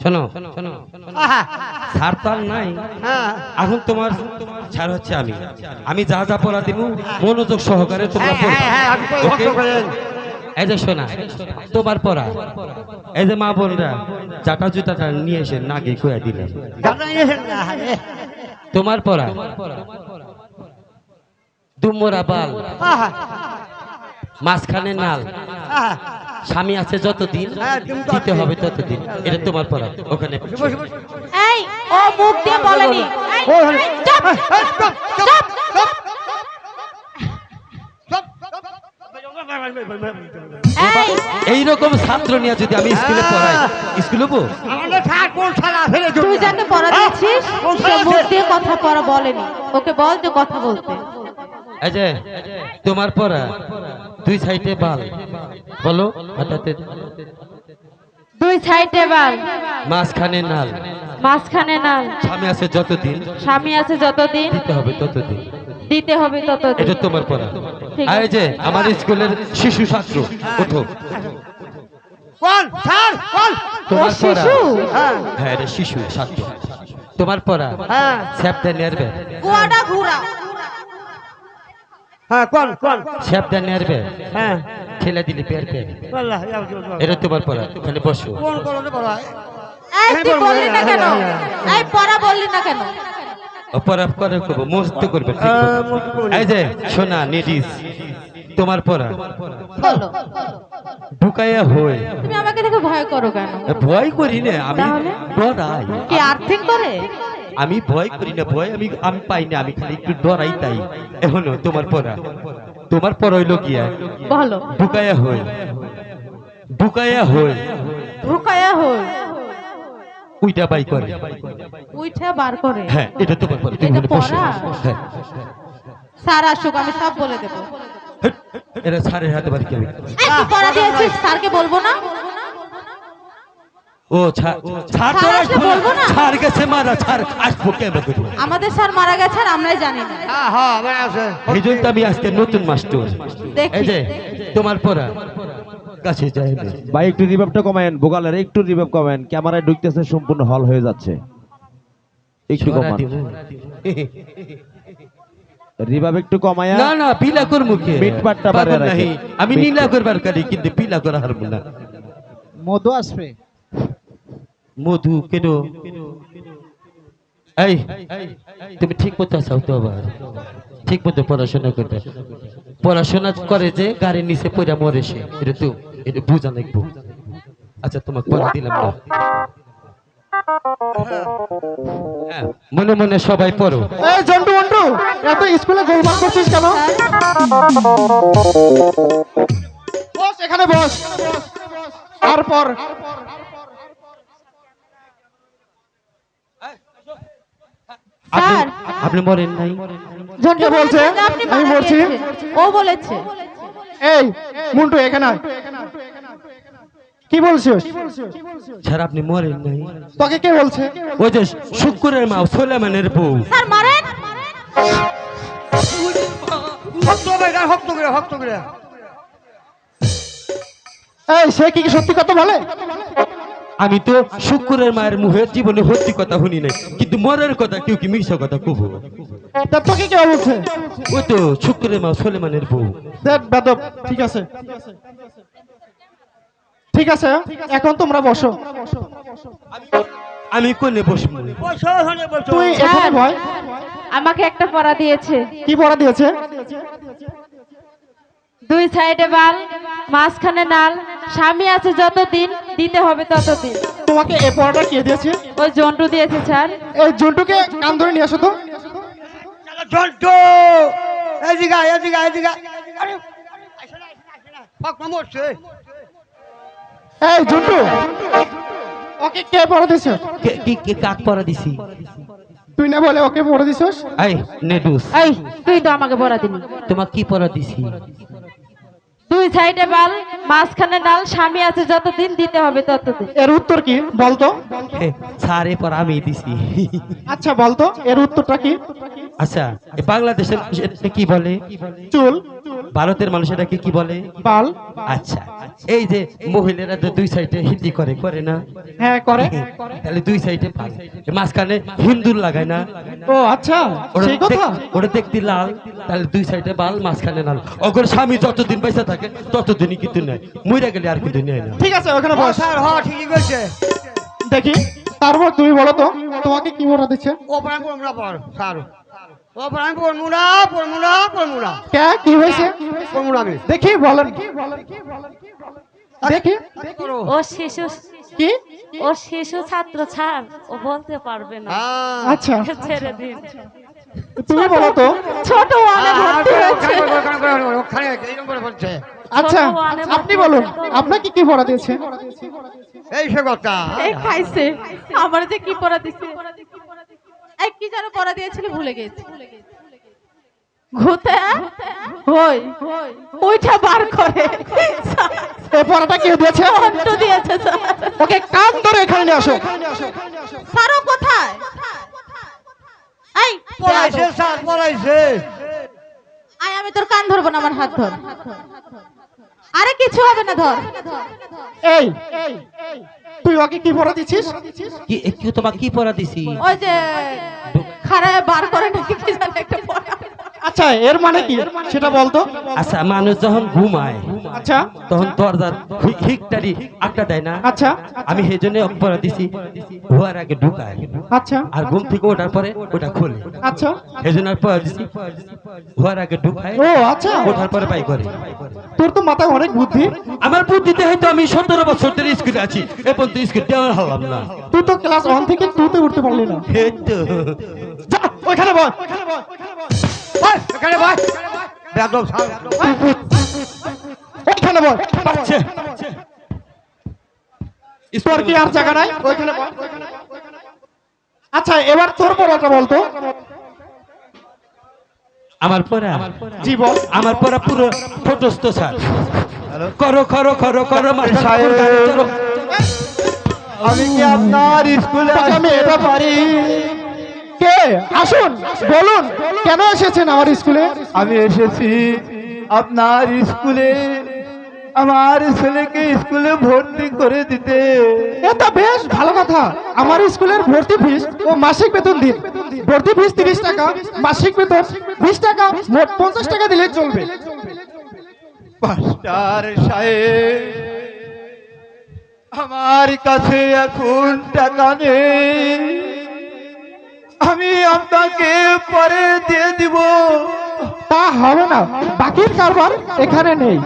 শোনো শোনো ছাড় তো আর নাই। হ্যাঁ। এখন তোমার ছাড় হচ্ছে আমি। আমি যা যা পড়া দিব মনোযোগ সহকারে তোমরা হ্যাঁ, হ্যাঁ। এই যে শোনা তোমার পড়া। এই যে মা বোনরা চাটা জুতাটা নিয়ে এসে নাগে খুয়া দিলেন। তোমার পড়া। দুমরা বাল। মাঝখানে নাল। স্বামী আছে যতদিন হ্যাঁ, দিতে হবে ততদিন এটা তোমার পড়া ওখানে। এই ও মুখ দিয়ে বলেনি ও, হ্যাঁ। চুপ! এই, এই, চুপ, চুপ, চুপ। চুপ, এই, এইরকম ছাত্র নিয়ে যদি আমি স্কুলে পড়াই স্কুলে তুই? যাকে পড়া হ্যাঁ? দিচ্ছিস মুখ দিয়ে কথা পড়া বলেনি ওকে বল যে কথা বলতে এই যে তোমার পড়া দুই সাইডে বাল। বলো হাতাতে দুই সাইডে বাল। মাঝখানে নাল। মাঝখানে নাল। স্বামী আছে যতদিন। স্বামী আছে যতদিন। দিতে হবে ততদিন। দিতে হবে ততদিন। এটা তোমার পড়া। এই যে আমার স্কুলের শিশু ছাত্র ওঠো। কোন স্যার কোন তোমার পড়া। শিশু? হ্যাঁ। হ্যাঁ শিশু ছাত্র। তোমার পড়া। হ্যাঁ। স্যাপটা নেরবে কুয়াটা ঘুরা হ্যাঁ কোন কোন? স্যাপটা নেরবে হ্যাঁ। ঠেলে দিলে পের পের আল্লাহ, যাও, যাও, যাও। তোমার পড়া ওখানে বসো। কোন কলমে পড়া এই তুই হ্যাঁ, বললি না কেন? হ্যাঁ, এই পড়া বললি না কেন? অপরাধ করে করব মস্ত করবে ঠিক আহ, করবে। এই যে সোনা নিডিস তোমার পড়া। বলো। ঢুকাইয়া হই। তুমি আমাকে দেখে ভয় করো কেন? ভয় করি না আমি? ডরাই কি আর্থিং করে? আমি ভয় করি না ভয় আমি আমি পাই না আমি খালি একটু ডরাই তাই। এখনও তোমার পড়া। তোমার হইল গিয়া। বলো। ঢুকাইয়া হই। ঢুকাইয়া হই। ঢুকায়া হই। উইটা বাই করে। উইঠা বার করে। হ্যাঁ এটা তোমার পড়া তুমি পড়া? হ্যাঁ। স্যার আসুক আমি সব বলে দেবো। এটা সারের হাতে বাড়ি পড়া দিয়েছিস স্যারকে বলব না? ও ছাড় ছাড় তো গেছে মারা আসব কেমন আমাদের স্যার মারা গেছে আর আমরাই জানি না। হ্যাঁ হ্যাঁ আমার আছে এই জন্য আমি আজকে নতুন মাস্টার। এই যে তোমার পড়া। কাছে যাই ভাই একটু রিভাবটা কমায়েন। ভোকালের একটু কমায়েন। ক্যামেরায় ঢুকতেছে সম্পূর্ণ হল হয়ে যাচ্ছে। একটু কমান। একটু কমায়া। না না পিলা কর মুখে। মিটপাটটা পাগল বাড়ায় রাখে। নাহি। আমি নীলা করবার কারি কিন্তু পিলা করা হারবো না। মধু আসবে। মধু কেন? এই তুমি ঠিক মতো আসাও তো আবার? ঠিক মতো পড়াশোনা করবে পড়াশোনা করে যে গাড়ির নিচে পড়া মরে সে। এটা তো এটা বুঝা লাগবো। আচ্ছা তোমাকে পড়া দিলাম না। হ্যাঁ, মনে মনে সবাই পড়ো। এই জন্টু মন্টু এত স্কুলে গোলমাল করছিস কেন? বস এখানে বস। তারপর স্যার। আপনি বলেন নাই। কে বলছে? আমি বলছি। ও বলেছে। এই মন্টু এখানে আয়। কি বলছিস? স্যার আপনি মরেন নাই। তোকে কে বলছে? ওই যে শুক্রের মা সোলেমানের বউ। স্যার মারেন। করে করে করে এই সে কি কি সত্যি কথা বলে? আমি তো শুক্রের মায়ের মুখে জীবনে সত্যি কথা শুনি নাই কিন্তু মরার কথা কেউ কি মিশা কথা কব? তা তোকে কে বলছে? ওই তো শুক্রের মা সোলেমানের বউ। দেখ বেদব ঠিক আছে। ঠিক আছে এখন তোমরা বসো। আমি কোনে বসবো? বসো তুই এখানে ভয়? আমাকে একটা পড়া দিয়েছে। কি পড়া দিয়েছে? দুই সাইডে বাল মাঝখানে নাল। স্বামী আছে যতদিন দিতে হবে ততদিন। তোমাকে এ পড়াটা কে দিয়েছে? ওই জন্টু দিয়েছে স্যার। এই জন্টুকে কান ধরে নিয়ে আসো তো। জন্টু! এদিকে আয়, এদিকে আয়, এদিকে আরে আসে না, আসে না, আসে না। ভক্ত মরছে এই জন্টু ওকে কে পড়া দিয়েছে কে- কি কি কাক পরা দিছি? তুই না বলে ওকে পড়া দিছিস? আই নেডুস। এই তুই তো আমাকে পড়া দিবি তোমাক কি পরা দিছি? দুই সাইডে বাল মাঝখানে ডাল স্বামী আছে যতদিন দিতে হবে ততদিন। এর উত্তর কি? বলতো? স্যার এরপর আমি দিছি। আচ্ছা বলতো এর উত্তরটা কি? আচ্ছা বাংলাদেশের মানুষ এটাকে কি বলে? চুল। ভারতের মানুষ এটাকে কি বলে? বাল। আচ্ছা এই যে মহিলারা তো দুই সাইডে হিন্দি করে করে না? হ্যাঁ করে। তাহলে দুই সাইডে পাল মাঝখানে হিন্দুর লাগায় না? ও আচ্ছা ওটা সেই কথা। ওটা দেখতে লাল তাহলে দুই সাইডে বাল মাঝখানে লাল। অগর স্বামী যতদিন পয়সা থাকে ততদিনই কিন্তু নেয়। মইরা গেলে আর কিন্তু নেয় না। ঠিক আছে ওখানে বস। স্যার হ ঠিকই বলছে দেখি তারপর তুমি বলো তো তোমাকে কি পড়া দিচ্ছে? ও প্রাণ পড়ব না স্যার। ও কে? কি হয়েছে? আমি দেখি বলেন। দেখি ও শিশু কি? ও শিশু ছাত্র ছাড়। ও বলতে পারবে না। হ্যাঁ। আচ্ছা। ছেড়ে দিন। তুমি বলো তো। ছোট ওয়ানে ভর্তি হয়েছে। ওখানে এইরকম করে বলছে। আচ্ছা আপনি বলুন আপনাকে কি পড়া দিয়েছে? এই সে কথা। এই খাইছে। আমার যে কি পড়া দিছে? এই কি যেন পড়া দিয়েছিল ভুলে গেছি। ঘুতে হই ওইটা বার করে। এই পড়াটা কে দিয়েছে? অন্ত দিয়েছে ওকে কান ধরে এখানে নিয়ে আসো। স্যারও কোথায়? এই পড়াইছে স্যার পড়াইছে। আয় আমি তোর কান ধরবো না আমার হাত ধর। আরে কিছু হবে না ধর। এই তুই ওকে কি পড়া দিছিস? কি একটু কি তোমাকে কি পড়া দিছি? ওই যে খারায় বার করে নাকি কি জানি একটা পড়া। আচ্ছা এর মানে কি? সেটা বলতো। আচ্ছা মানুষ যখন ঘুমায় আচ্ছা। তখন দরজার হিকটারি আটটা দেয় না? আচ্ছা। আমি সেই জন্য পড়া দিছি। হওয়ার আগে ঢুকায়। আচ্ছা। আর ঘুম থেকে ওঠার পরে ওটা খোলে। আচ্ছা। সেই জন্য আর দিছি। হওয়ার আগে ঢুকায় ও আচ্ছা। ওঠার পরে পাই করে। তোর তো মাথায় অনেক বুদ্ধি। আমার বুদ্ধিতে হয়তো আমি সতেরো বছর ধরে স্কুলে আছি। এখন তো স্কুল দেওয়ার হলাম না। তুই তো ক্লাস ওয়ান থেকে টুতে উঠতে পারলি না। এই তো। যা ওইখানে বল। ভাই এখানে বেদব স্যার ওইখানে বল বাচ্চা। তোর কি আর জায়গা নাই? ওইখানে বল আচ্ছা এবার তোর পড়াটা বলতো আমার পড়া? জি বল আমার পড়া পুরো ফটোস্ত স্যার। করো করো করো করো। আমি কি আপনার স্কুলে আমি এটা পারি। কে? আসুন বলুন কেন এসেছেন আমার স্কুলে? আমি এসেছি আপনার স্কুলে। আমার ছেলেকে স্কুলে ভর্তি করে দিতে। এটা বেশ ভালো কথা। আমার স্কুলের ভর্তি ফিস ও মাসিক বেতন দিন। ভর্তি ফিস তিরিশ টাকা মাসিক বেতন বিশ টাকা মোট পঞ্চাশ টাকা দিলে চলবে। মাস্টার সাহেব আমার কাছে এখন টাকা নেই। আমি আপনাকে পরে দিয়ে দিব। তা হবে না। বাকির কারবার এখানে নেই।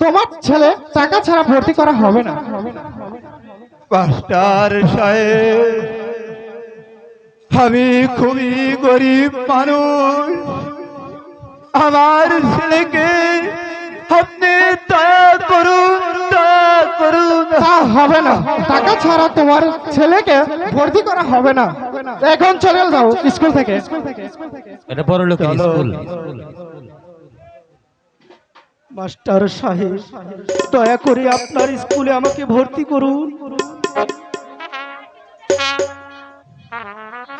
তোমার ছেলে টাকা ছাড়া ভর্তি করা হবে না। মাস্টার সাহেব আমি খুবই গরিব মানুষ। আমার ছেলেকে আপনি দয়া করুন দয়া করুন। তা হবে না। টাকা ছাড়া তোমার ছেলেকে ভর্তি করা হবে না। এখন চলে যাও স্কুল থেকে। এটা বড় লোকের স্কুল। মাস্টার সাহেব দয়া করে আপনার স্কুলে আমাকে ভর্তি করুন।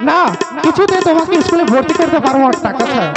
না কিছুতে তোমাকে স্কুলে ভর্তি করতে পারব টাকা ছাড়া।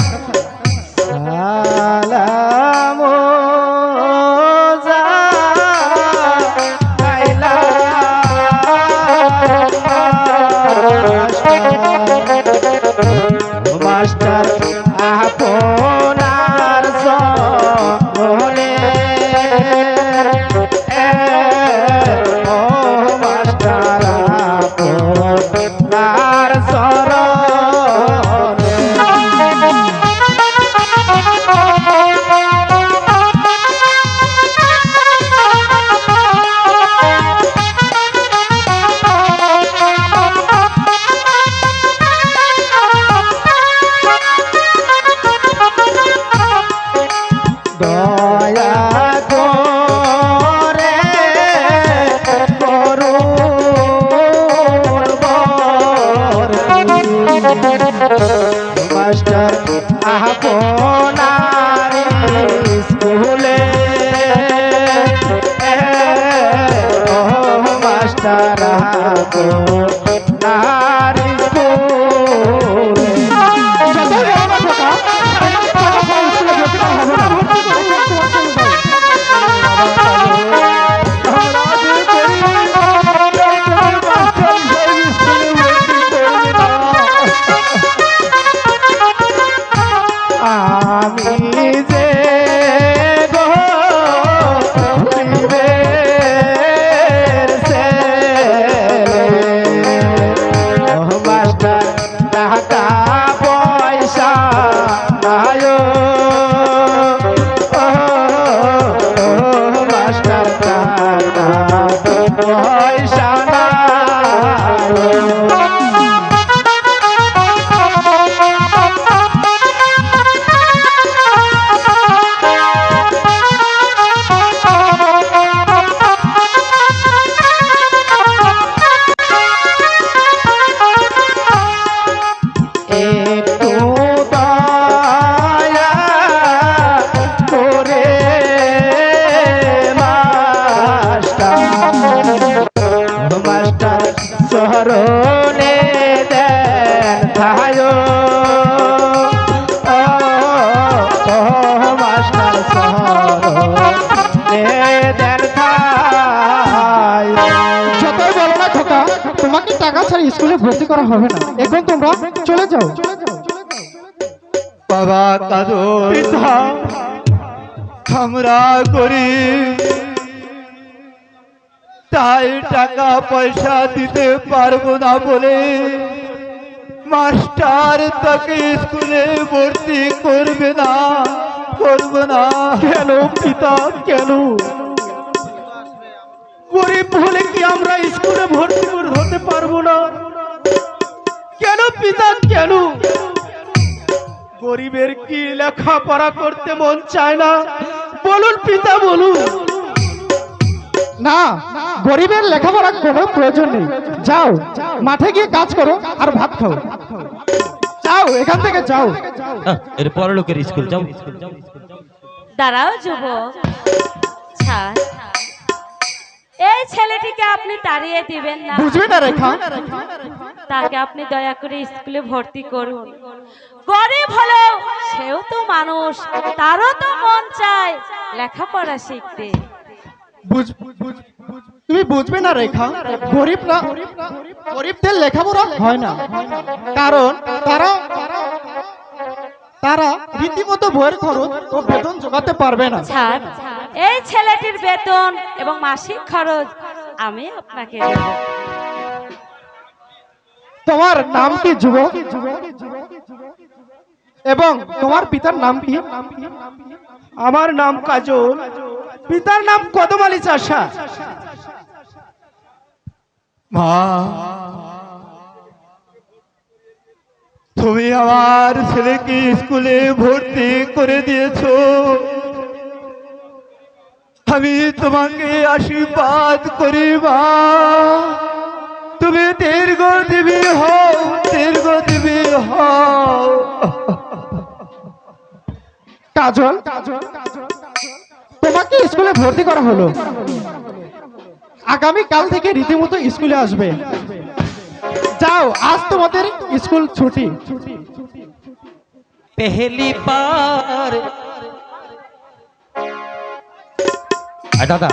দয়া da করা হবে না। এখন তোমরা চলে যাও। বাবা কাদো পিতা আমরা করি। তাই টাকা পয়সা দিতে পারব না বলে মাস্টার তাকে স্কুলে ভর্তি করবে না করবে না। কেন পিতা কেন? গরিব হলে কি আমরা স্কুলে ভর্তি হতে পারব না? কেন পিতা কেন? গরিবের কি লেখাপড়া করতে মন চায় না? বলুন পিতা বলুন। না গরিবের লেখাপড়ার কোনো প্রয়োজন নেই। যাও মাঠে গিয়ে কাজ করো আর ভাত খাও। যাও এখান থেকে যাও। এর পরলোকের স্কুল যাও। দাঁড়াও যুবক। ছাড়। এই ছেলেটিকে আপনি তাড়িয়ে দিবেন না। বুঝবে না রেখা তাকে আপনি দয়া করে স্কুলে ভর্তি করুন। গরিব হলো সেও তো মানুষ তারও তো মন চায় লেখাপড়া শিখতে। তুমি বুঝবে না রেখা গরিবরা গরিবদের লেখাপড়া হয় না। কারণ তারা তারা রীতিমতো বইয়ের খরচ ও বেতন জোগাতে পারবে না। ছাড় এই ছেলেটির বেতন এবং মাসিক খরচ আমি আপনাকে দেব। তোমার নাম কি যুবক? এবং তোমার পিতার নাম কি? আমার নাম কাজল। পিতার নাম কদম আলী চাষা। মা তুমি আমার ছেলেকে স্কুলে ভর্তি করে দিয়েছ। আমি তোমাকে আশীর্বাদ করি মা। তুমি দীর্ঘ দেবী হও দীর্ঘ দেবী হও। কাজল, তোমাকে স্কুলে ভর্তি করা হলো। আগামী কাল থেকে রীতিমতো স্কুলে আসবে। যাও আজ তোমাদের স্কুল ছুটি। পেহেলি পার। দাদা।